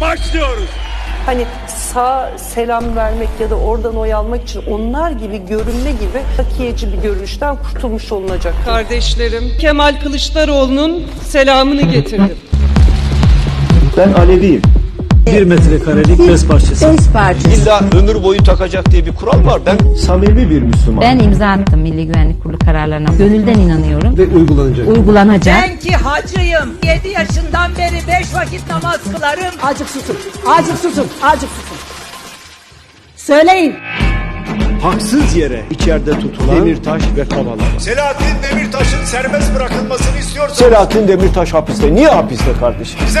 başlıyoruz. Hani sağ selam vermek ya da oradan oy almak için onlar gibi görünme gibi takiyeci bir görünüşten kurtulmuş olunacak. Kardeşlerim Kemal Kılıçdaroğlu'nun selamını getirdim. Ben Aleviyim. Bir metrekarelik bez parçası. Ses parçası. İlla ömür boyu takacak diye bir kural var. Ben samimi bir Müslüman. Ben imza attım Milli Güvenlik Kurulu kararlarına. Gönülden inanıyorum. Ve uygulanacak. Uygulanacak. Ben ki hacıyım. 7 yaşından beri 5 vakit namaz kılarım. Azıcık susun. Azıcık susun. Azıcık susun. Söyleyin. Haksız yere içeride tutulan Demirtaş ve Kavala. Selahattin Demirtaş'ın serbest bırakılmasını istiyorsanız Selahattin Demirtaş hapiste. Niye hapiste kardeşim? bize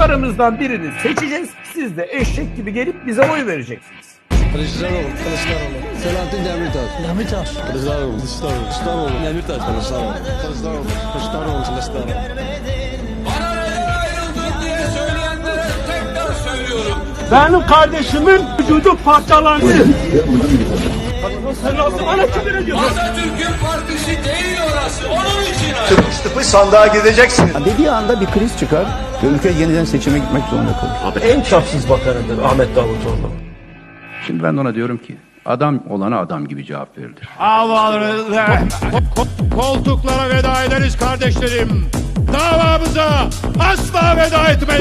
Aramızdan birini seçeceğiz. Siz de eşek gibi gelip bize oy vereceksiniz. Kılıçdaroğlu, Kılıçdaroğlu. Selahattin Demirtaş. Demirtaş. Kılıçdaroğlu, Kılıçdaroğlu. Kılıçdaroğlu. Demirtaş, Kılıçdaroğlu. Kılıçdaroğlu, Kılıçdaroğlu, Kılıçdaroğlu. Benim kardeşimin vücudu parçalandı. Sen nasıl bana küfür ediyorsun? Tıpış tıpış sandığa gideceksiniz. Dediği anda bir kriz çıkar ve ülke yeniden seçime gitmek zorunda kalır. En çapsız bakanıdır Ahmet Davutoğlu. Şimdi ben ona diyorum ki adam olana adam gibi cevap verilir. Koltuklara veda ederiz kardeşlerim. Davamıza asla veda etmeyiz.